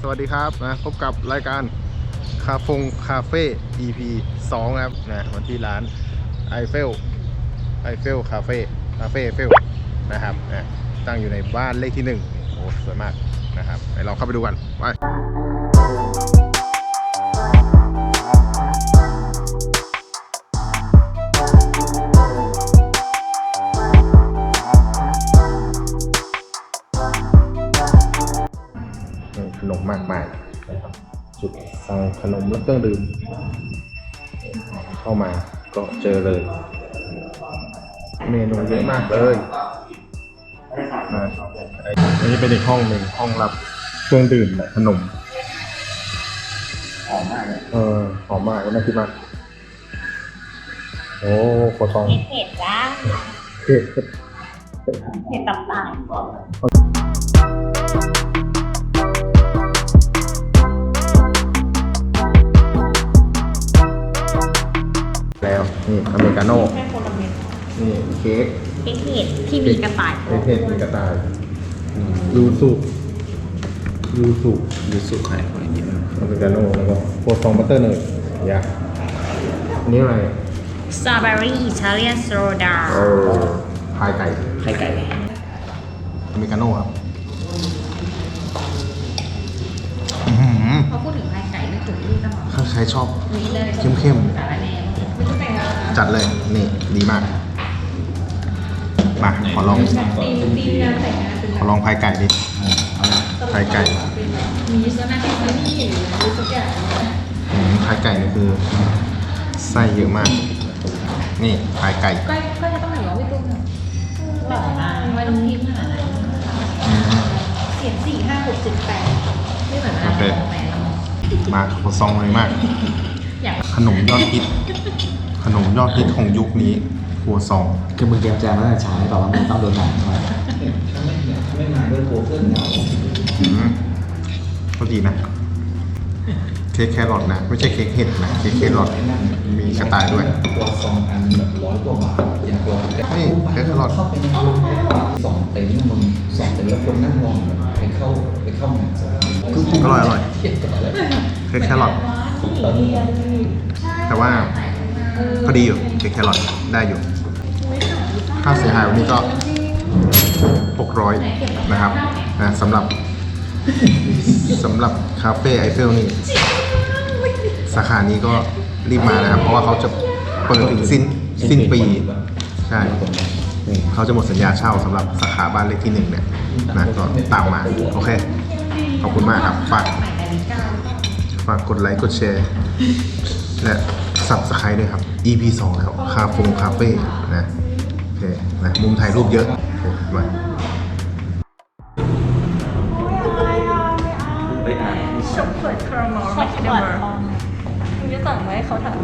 สวัสดีครับนะพบกับรายการคาฟงคาเฟ่ EP 2ครับนะวันที่ร้านไอเฟลไอเฟลคาเฟ่คาเฟ่เฟลนะครับนะตั้งอยู่ในบ้านเลขที่หนึ่งโอ้สวยมากนะครับไปลองเข้าไปดูกันไป นมมากมายนะครับ จุดสั่งขนมและเครื่องดื่ม เข้ามาก็เจอเลย เมนูเยอะมากเลยนะอันนี้เป็นอีกห้องหนึ่งห้องรับเครื่องดื่มและขนมหอมมากเลยเออหอมมากน่ากินมากโอ้โคตรองเผ็ดจ้าเผ็ดเผ็ดต่าง นี่อเมริกาโน่ๆแค่คนละเม็ดนี่เค้กเผ็ดเผ็ดที่มีกระต่ายเผ็ดมีกระต่ายยูสุยูสุยูสุไข่อะไรอย่างเงี้ยอเมริกาโน่แล้วก็โคตรองบัตเตอร์เนยยาอันนี้อะไรสตรอเบอรี่อิตาเลียนโซดาเออพายไก่ไข่ไก่อเมริกาโน่ครับอื้อหือพอพูดถึงไข่ไก่นึกถึงนี่ตลอดถ้าใครชอบนี่เลยเข้มสารแหน่ จัดเลย นี่ดีมาก มาขอลอง ตีตีงานแต่งงานเป็นขอลองพายไก่ดิพายไก่มีสนาที่ซื้อนี่หรือสักอย่างอืมพายไก่นี่คือไส้เยอะมาก นี่พายไก่ก็ก็จะต้องเหนือพี่ตุ้มหล่อมากไม่ต้องพิมพ์ขนาดนั้นอืมเขียนสี่ห้าหกเจ็ดแปดไม่เหมือนอะไรโอเคของแม่เรามาโคซองเลยมาก อยาก ขนมยอดฮิตข นมยอดฮิตของยุคนี้ครัวซองคือมึงเตรียมใจมาตั้งแต่เช้าแต่ว่ามึงต้องโดนหนักหน่อยไม่มาด้วยโคเพื่อนเหงาอืมก็ดีนะ เค้กแครอทนะ ไม่ใช่เค้กเห็ดนะ เค้กแครอทมีกระต่ายด้วยตัวซองอันแบบร้อยกว่าบาทอย่างตัวนี่เค้กแครอทเข้าไปในสองเต็นท์มึงสองเต็นท์แล้วคนนั่งมองไปเข้าไปเข้าหนังคืออร่อยอร่อยเทียบกับอะไรเค้กแครอทแต่ว่า พอดีอยู่เค้กแครอทได้อยู่ ค่าเสียหายวันนี้ก็ 600 นะครับนะสำหรับสำหรับคาเฟ่ไอเฟลนี่ สาขานี้ก็รีบมานะครับ เพราะว่าเขาจะเปิดถึงสิ้นสิ้นปี ใช่เขาจะหมดสัญญาเช่าสำหรับสาขาบ้านเลขที่หนึ่งเนี่ยนะก็ตามมา โอเค ขอบคุณมากครับ ฝาก ฝากกดไลค์ กดแชร์ และ subscribe ด้วยครับ EP 2 แล้วคาฟงคาเฟ่นะโอเคนะมุมถ่ายรูปเยอะโอเคมาไปอ่านช็อกโกแลตคาราเมลช็อกโกแลตคุณจะสั่งไหมเขาถาม